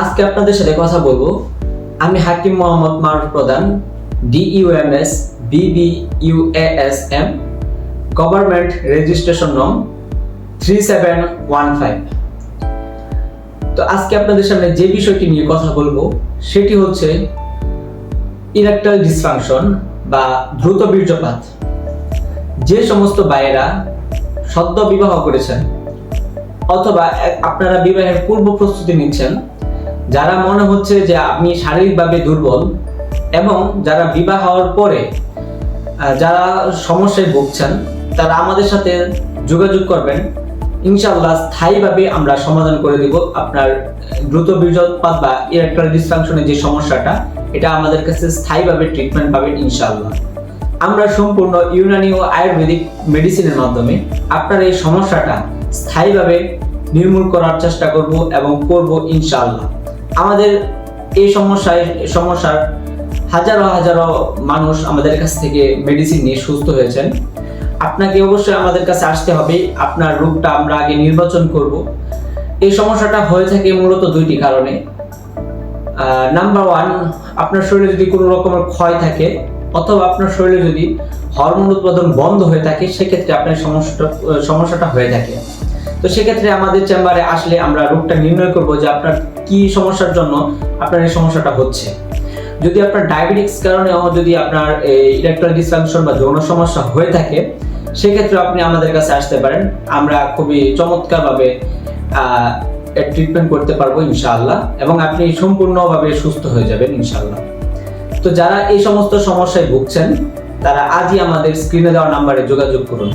আজকে আপনাদের সাথে কথা বলব। আমি হাকিম Mohammad Maruf Pradhan D U M S B B U A S M government registration নং থ্রি সেভেন ওয়ান ফাইভ তো আজকে আপনাদের সামনে যে বিষয়টি নিয়ে কথা বলব, সেটি হচ্ছে ইরেকটাইল ডিসফাংশন বা দ্রুত বীর্যপাত। যে সমস্ত ভাইয়েরা সদ্য বিবাহ করেছেন, অথবা আপনারা বিবাহের পূর্ব প্রস্তুতি নিচ্ছেন যারা মনে হচ্ছে যে আপনি শারীরিকভাবে দুর্বল এবং যারা বিবাহ হওয়ার পরে যারা সমস্যায় ভুগছেন, তারা আমাদের সাথে যোগাযোগ করবেন। ইনশাল্লাহ স্থায়ীভাবে আমরা সমাধান করে দিব আপনার দ্রুত বীর্যপাত বা ইরেকটাইল ডিসফাংশনের যে সমস্যাটা, এটা আমাদের কাছে স্থায়ীভাবে ট্রিটমেন্ট পাবেন ইনশাল্লাহ আমরা সম্পূর্ণ ইউনানি ও আয়ুর্বেদিক মেডিসিনের মাধ্যমে আপনার এই সমস্যাটা স্থায়ীভাবে নির্মূল করার চেষ্টা করব এবং করব ইনশাআল্লাহ। আমাদের এই সমস্যায় সমস্যার হাজারো হাজারো মানুষ আমাদের কাছ থেকে মেডিসিন নিয়ে সুস্থ হয়েছেন। আপনাকে অবশ্যই আমাদের কাছে আসতে হবে। আপনার রোগটা আমরা আগে নির্বাচন করব। এই সমস্যাটা হয়ে থাকে মূলত দুইটি কারণে। নাম্বার ওয়ান আপনার শরীরে যদি কোনো রকমের ক্ষয় থাকে অথবা আপনার শরীরে যদি হরমোন উৎপাদন বন্ধ হয়ে থাকে, সেক্ষেত্রে আপনার সমস্যাটা সমস্যাটা হয়ে থাকে। তো সেক্ষেত্রে আমাদের চেম্বারে আসলে আমরা রোগটা নির্ণয় করব যে আপনার কি সমস্যার জন্য আপনার এই সমস্যাটা হচ্ছে। যদি আপনার ডায়াবেটিক্স কারণেও যদি আপনার ইলেকট্রল ডিসফাংশন বা যৌন সমস্যা হয়ে থাকে সেক্ষেত্রে আপনি আমাদের কাছে আসতে পারেন। আমরা খুবই চমৎকারভাবে ট্রিটমেন্ট করতে পারব ইনশাআল্লাহ এবং আপনি সম্পূর্ণভাবে সুস্থ হয়ে যাবেন ইনশাআল্লাহ। তো যারা এই সমস্ত সমস্যায় ভুগছেন, তারা আজই আমাদের স্ক্রিনে দেওয়া নাম্বারে যোগাযোগ করুন।